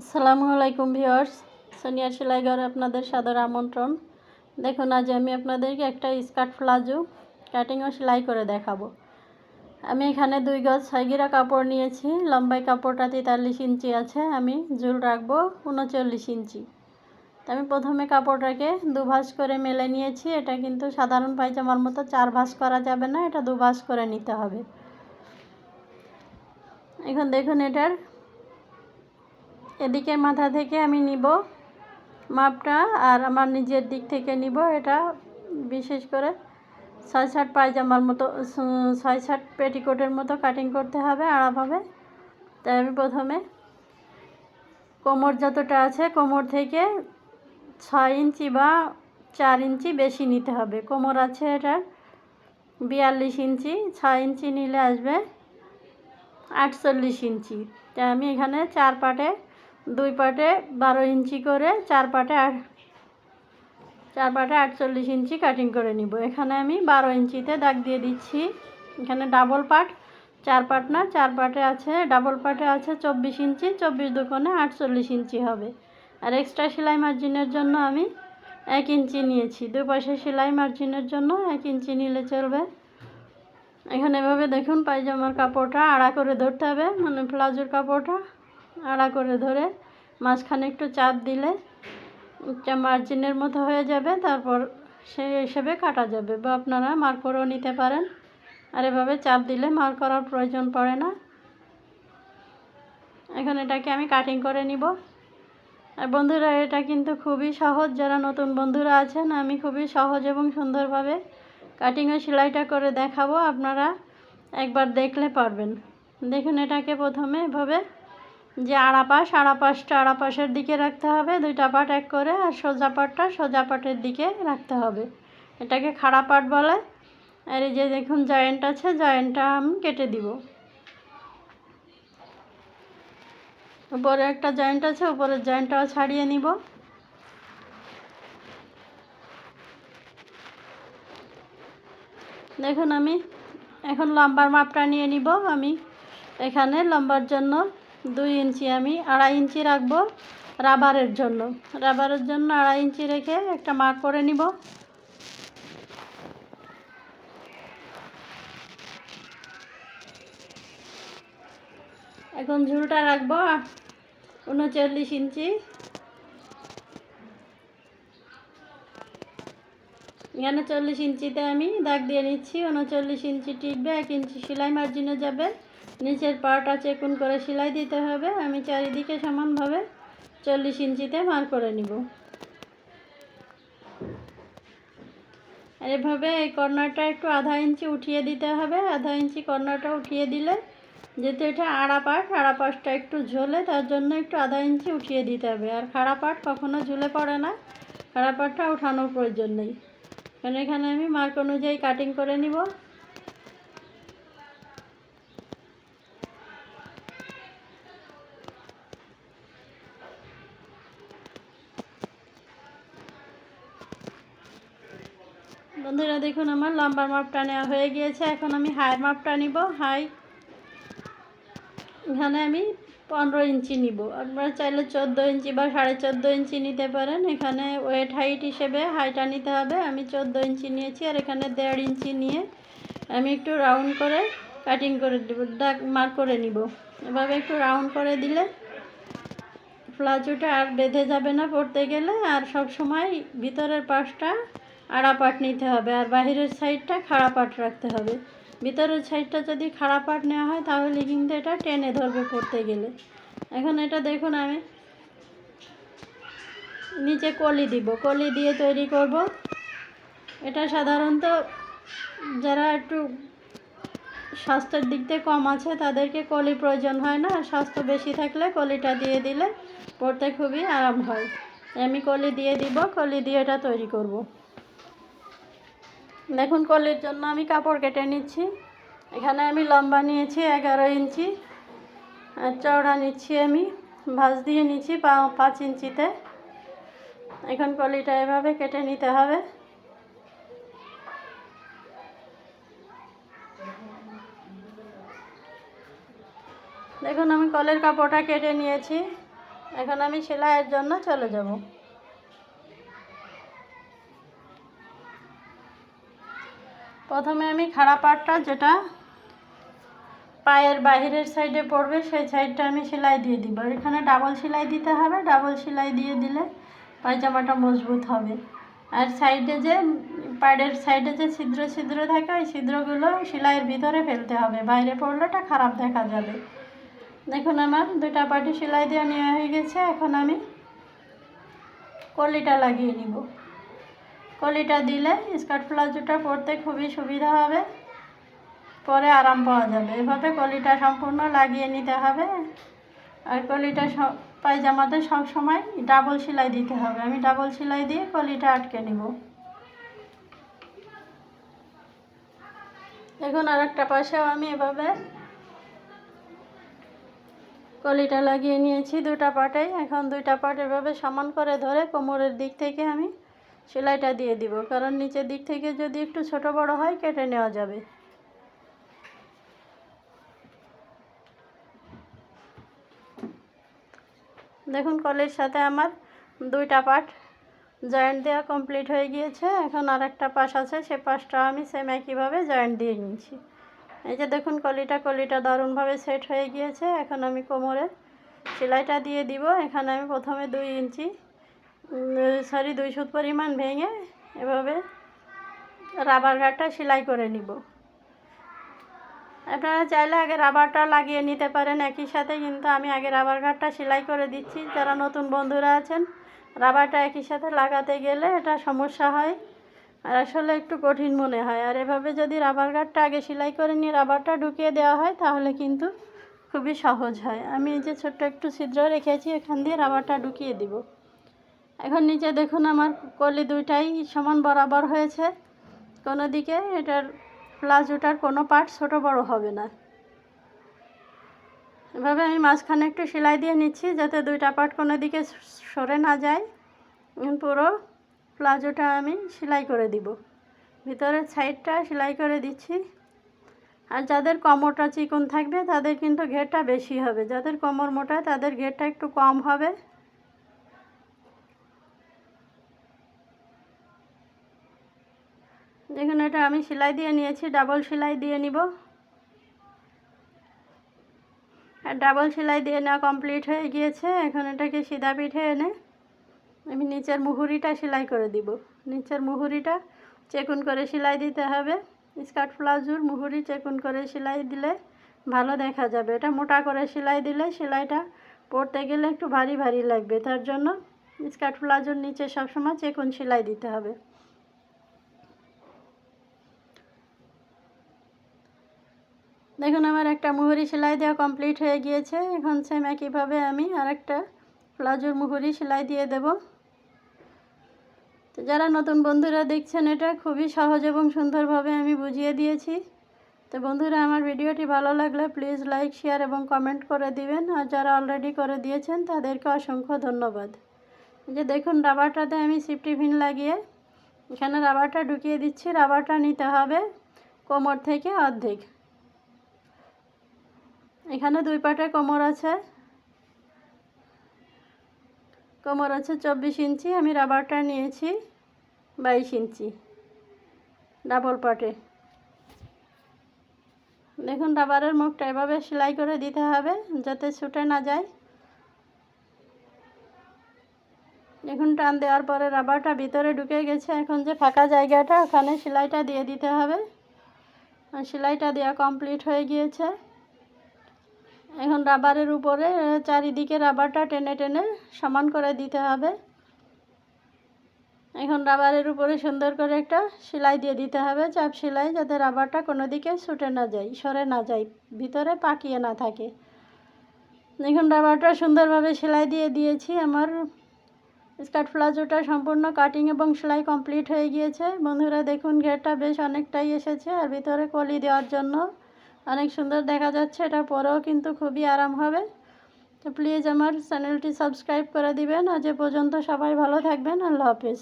আসসালামু আলাইকুম ভিউয়ার্স। সোনিয়া সেলাই ঘরে আপনাদের সাদর আমন্ত্রণ। দেখুন, আজ আমি আপনাদেরকে একটা স্কার্ট প্লাজো কাটিং ও সেলাই করে দেখাবো। আমি এখানে দুই গজ ছয়গিরা কাপড় নিয়েছি। লম্বাই কাপড়টা তেতাল্লিশ ইঞ্চি আছে। আমি ঝুল রাখব উনচল্লিশ ইঞ্চি। আমি প্রথমে কাপড়টাকে দু ভাঁজ করে মেলে নিয়েছি। এটা কিন্তু সাধারণ পায়জামার মতো চার ভাঁজ করা যাবে না, এটা দু ভাঁজ করে নিতে হবে। এখন দেখুন, এটার এদিকে মাথা থেকে আমি নিব মাপটা আর আমার নিজের দিক থেকে নিব এটা বিশেষ করে ছয় ষাট পায়জামার মতো, ছয় ষাট পেটিকোটের মতো কাটিং করতে হবে আড়াভাবে তাই আমি প্রথমে কোমর যতটা আছে কোমর থেকে ছয় ইঞ্চি বা চার ইঞ্চি বেশি নিতে হবে। কোমর আছে এটার বিয়াল্লিশ ইঞ্চি, ছয় ইঞ্চি নিলে আসবে আটচল্লিশ ইঞ্চি। তাই আমি এখানে চার পাটে দুই পাটে বারো ইঞ্চি করে, চার পাটে আট, চার পাটে আটচল্লিশ ইঞ্চি কাটিং করে নিব। এখানে আমি বারো ইঞ্চিতে দাগ দিয়ে দিচ্ছি। এখানে ডাবল পাট চার পাট না, চার পাটে আছে ডাবল পাটে আছে চব্বিশ ইঞ্চি, চব্বিশ দুকোণে আটচল্লিশ ইঞ্চি হবে। আর এক্সট্রা সেলাই মার্জিনের জন্য আমি এক ইঞ্চি নিয়েছি। দুই পাশে সেলাই মার্জিনের জন্য এক ইঞ্চি নিলে চলবে। এখানে এভাবে দেখুন পায়জামার কাপড়টা আড়া করে ধরতে হবে মানে প্লাজোর কাপড়টা আড়া করে ধরে মাঝখানে একটু চাপ দিলে মার্জিনের মতো হয়ে যাবে, তারপর সেই হিসেবে কাটা যাবে। বা আপনারা মার করেও নিতে পারেন। আর এভাবে চাপ দিলে মার করার প্রয়োজন পড়ে না। এখন এটাকে আমি কাটিং করে নিব। আর বন্ধুরা, এটা কিন্তু খুবই সহজ। যারা নতুন বন্ধুরা আছেন, আমি খুবই সহজ এবং সুন্দরভাবে কাটিং ও সেলাইটা করে দেখাবো। আপনারা একবার দেখলে পারবেন। দেখুন এটাকে প্রথমে এভাবে যে আড়া পাশ আড়া পাশটা আড়া পাশের দিকে রাখতে হবে, দুইটা পাট এক করে, আর সোজা পাটটা সোজা পাটের দিকে রাখতে হবে। এটাকে খাড়া পাট বলে। আর এই যে দেখুন, জয়েন্ট আছে, জয়েন্টটা আমি কেটে দিব। উপরে একটা জয়েন্ট আছে, উপরের জয়েন্টটাও ছাড়িয়ে নিব। দেখুন আমি এখন লম্বার মাপটা নিয়ে নিব। আমি এখানে লম্বার জন্য দুই ইঞ্চি আমি আড়াই ইঞ্চি রাখব রাবারের জন্য। রাবারের জন্য আড়াই ইঞ্চি রেখে একটা মার্ক করে নিব। এখন ঝুলটা রাখব উনচল্লিশ ইঞ্চি। এখানে চল্লিশ ইঞ্চিতে আমি দাগ দিয়ে নিচ্ছি। উনচল্লিশ ইঞ্চি টিকবে এক ইঞ্চি সেলাই মার্জিনে যাবে। নিচের পাটা চেকুন করে সেলাই দিতে হবে। আমি চারিদিকে সমানভাবে চল্লিশ ইঞ্চিতে মার করে নিব। এভাবে এই কর্নারটা একটু আধা ইঞ্চি উঠিয়ে দিতে হবে। আধা ইঞ্চি কর্নারটা উঠিয়ে দিলে যেহেতু এটা আড়া পাট, আড়া পাটটা একটু ঝোলে, তার জন্য একটু আধা ইঞ্চি উঠিয়ে দিতে হবে। আর খাড়া পাট কখনো ঝুলে পড়ে না। খাড়া পাটটা উঠানোর প্রয়োজন নেই। কারণ এখানে আমি মার্ক অনুযায়ী কাটিং করে নিব। বন্ধুরা দেখুন আমার লম্বার মাপটা নেওয়া হয়ে গিয়েছে। এখন আমি হাইয়ের মাপটা নিব। হাই, এখানে আমি পনেরো ইঞ্চি নিব। আপনারা চাইলে চোদ্দ ইঞ্চি বা সাড়ে চোদ্দ ইঞ্চি নিতে পারেন। এখানে ওয়েট হাইট হিসেবে হাইটা নিতে হবে। আমি চোদ্দ ইঞ্চি নিয়েছি আর এখানে দেড় ইঞ্চি নিয়ে আমি একটু রাউন্ড করে কাটিং করে দেবো, দাগ মার্ক করে নিব। এভাবে একটু রাউন্ড করে দিলে প্লাজোটা আর বেঁধে যাবে না পড়তে গেলে। আর সব সময় ভিতরের পাশটা আড়া পাট নিতে হবে, আর বাহিরের সাইডটা খাড়া পাট রাখতে হবে। ভিতরের সাইডটা যদি খাড়া পাট নেওয়া হয়, তাহলে কিন্তু এটা টেনে ধরবে পড়তে গেলে। এখন এটা দেখুন আমি নিচে কলি দিব। কলি দিয়ে তৈরি করব। এটা সাধারণত যারা একটু স্বাস্থ্যের দিক থেকে কম আছে, তাদেরকে কলি প্রয়োজন হয় না। স্বাস্থ্য বেশি থাকলে কলিটা দিয়ে দিলে পড়তে খুবই আরাম হয়। আমি কলি দিয়ে দিব, কলি দিয়ে এটা তৈরি করব। দেখুন কলির জন্য আমি কাপড় কেটে নিচ্ছি। এখানে আমি লম্বা নিয়েছি এগারো ইঞ্চি, আর চওড়া নিচ্ছি আমি, ভাঁজ দিয়ে নিচ্ছি পাঁচ ইঞ্চিতে। এখন কলিটা এভাবে কেটে নিতে হবে। দেখুন আমি কলের কাপড়টা কেটে নিয়েছি। এখন আমি সেলাইয়ের জন্য চলে যাব। প্রথমে আমি খাড়া পাটটা যেটা পায়ের বাহিরের সাইডে পড়বে, সেই সাইডটা আমি সেলাই দিয়ে দিব। এখানে ডাবল সেলাই দিতে হবে, ডাবল সেলাই দিয়ে দিলে পায়জামাটা মজবুত হবে। আর সাইডে যে পায়ের সাইডে যে ছিদ্র ছিদ্র থাকে, ওই ছিদ্রগুলো সেলাইয়ের ভিতরে ফেলতে হবে। বাইরে পড়লেটা খারাপ দেখা যাবে। দেখুন আমার দুটা পাটি সেলাই দেওয়া নেওয়া হয়ে গেছে, এখন আমি কলিটা লাগিয়ে নিব। কলিটা দিলে স্কার্ট প্লাজোটা পরতে খুবই সুবিধা হবে। পরে আরাম পাওয়া যাবে। এভাবে কলিটা সম্পূর্ণ লাগিয়ে নিতে হবে। আর কলিটা সব পায়জামাতে সব সময় ডাবল সেলাই দিতে হবে। আমি ডাবল সেলাই দিয়ে কলিটা আটকে নিব। এখন আর একটা পাশেও আমি এভাবে কলিটা লাগিয়ে নিয়েছি। দুটা পাটে এখন দুইটা পাট এভাবে সমান করে ধরে কোমরের দিক থেকে আমি সেলাইটা দিয়ে দিব, কারণ নিচের দিক থেকে যদি একটু ছোট বড় হয় কেটে নেওয়া যাবে। দেখুন, কলের সাথে আমার দুইটা পাট জয়েন্ট দেওয়া কমপ্লিট হয়ে গিয়েছে। এখন আর একটা পাশ আছে, সে পাশটা আমি সেম একইভাবে জয়েন্ট দিয়ে নিয়েছি এই যে দেখুন, কলিটা কলিটা দারুণভাবে সেট হয়ে গিয়েছে। এখন আমি কোমরে সেলাইটা দিয়ে দিব। এখানে আমি প্রথমে দুই ইঞ্চি সরি দুই সুত পরিমাণ ভেঙে এভাবে রাবার গার্ডটা সেলাই করে নিব। আপনারা চাইলে আগে রাবারটা লাগিয়ে নিতে পারেন, একই সাথে কিন্তু আমি আগে রাবার গার্ডটা সেলাই করে দিচ্ছি। যারা নতুন বন্ধুরা আছেন, রাবারটা একই সাথে লাগাতে গেলে এটা সমস্যা হয়। আর আসলে একটু কঠিন মনে হয়। আর এভাবে যদি রাবার গার্ডটা আগে সেলাই করে নিয়ে রাবারটা ঢুকিয়ে দেওয়া হয়, তাহলে কিন্তু খুবই সহজ হয়। আমি যে ছোট্ট একটু ছিদ্র রেখেছি, এখান দিয়ে রাবারটা ঢুকিয়ে দিব। এখন নিচে দেখুন আমার কলি দুইটাই সমান বরাবর হয়েছে। কোনো দিকে এটার প্লাজোটার কোনো পার্ট ছোট বড় হবে না। এভাবে আমি মাঝখানে একটু সেলাই দিয়ে নিচ্ছি যাতে দুইটা পার্ট কোনো দিকে সরে না যায়। পুরো প্লাজোটা আমি সেলাই করে দিব। ভিতরের সাইডটা সেলাই করে দিচ্ছি। আর যাদের কোমরটা চিকন থাকবে তাদের কিন্তু ঘেরটা বেশি হবে। যাদের কোমর মোটা তাদের ঘেরটা একটু কম হবে। দেখুন এটা আমি সেলাই দিয়ে নিয়েছি, ডাবল সেলাই দিয়ে নিব। আর ডাবল সেলাই দিয়ে নেওয়া কমপ্লিট হয়ে গিয়েছে, এখন এটাকে সিধা পিঠে এনে আমি নিচের মুহুরিটা সেলাই করে দিব। নিচের মুহুরিটা চেকুন করে সেলাই দিতে হবে। স্কার্ট প্লাজোর মুহুরি চেকুন করে সেলাই দিলে ভালো দেখা যাবে। এটা মোটা করে সেলাই দিলে সেলাইটা পরতে গেলে একটু ভারী ভারী লাগবে। তার জন্য স্কার্ট প্লাজোর নিচে সবসময় চেকুন সেলাই দিতে হবে। দেখুন, আমার একটা মুহুরি সেলাই দেওয়া কমপ্লিট হয়ে গিয়েছে। এখন সেম একইভাবে আমি আরেকটা প্লাজোর মুহুরি সেলাই দিয়ে দেব। তো যারা নতুন বন্ধুরা দেখছেন, এটা খুবই সহজ এবং সুন্দরভাবে আমি বুঝিয়ে দিয়েছি। তো বন্ধুরা, আমার ভিডিওটি ভালো লাগলে প্লিজ লাইক শেয়ার এবং কমেন্ট করে দিবেন। আর যারা অলরেডি করে দিয়েছেন, তাদেরকে অসংখ্য ধন্যবাদ। যে দেখুন, রাবারটাতে আমি সিফটি ভিন লাগিয়ে এখানে রাবারটা ঢুকিয়ে দিচ্ছি। রাবারটা নিতে হবে কোমর থেকে অর্ধেক। এখানে দুই পাটে কোমর আছে। কোমর আছে চব্বিশ ইঞ্চি, আমি রাবারটা নিয়েছি বাইশ ইঞ্চি, ডাবল পাটে। দেখুন, রাবারের মুখটা এভাবে সেলাই করে দিতে হবে যাতে ছুটে না যায়। দেখুন, টান দেওয়ার পরে রাবারটা ভিতরে ঢুকে গেছে। এখন যে ফাঁকা জায়গাটা, ওখানে সেলাইটা দিয়ে দিতে হবে। সেলাইটা দেওয়া কমপ্লিট হয়ে গিয়েছে। এখন রাবারের উপরে চারিদিকে রাবারটা টেনে টেনে সমান করে দিতে হবে। এখন রাবারের উপরে সুন্দর করে একটা সেলাই দিয়ে দিতে হবে, চাপ সেলাই যাতে রাবারটা কোনো দিকে ছুটে না যায়, সরে না যায়, ভিতরে পাকিয়ে না থাকে। এখন রাবারটা সুন্দরভাবে সেলাই দিয়ে দিয়েছি, আমার স্কার্ট প্লাজোটা সম্পূর্ণ কাটিং এবং সেলাই কমপ্লিট হয়ে গিয়েছে। বন্ধুরা, দেখুন, ঘেরটা বেশ অনেকটাই এসেছে, আর ভিতরে কলি দেওয়ার জন্য অনেক সুন্দর দেখা যাচ্ছে এটা পরেও কিন্তু খুবই আরাম হবে। তো প্লিজ আমার চ্যানেলটি সাবস্ক্রাইব করে দিবেন। আজ এ পর্যন্ত সবাই ভালো থাকবেন। আল্লাহ হাফিজ।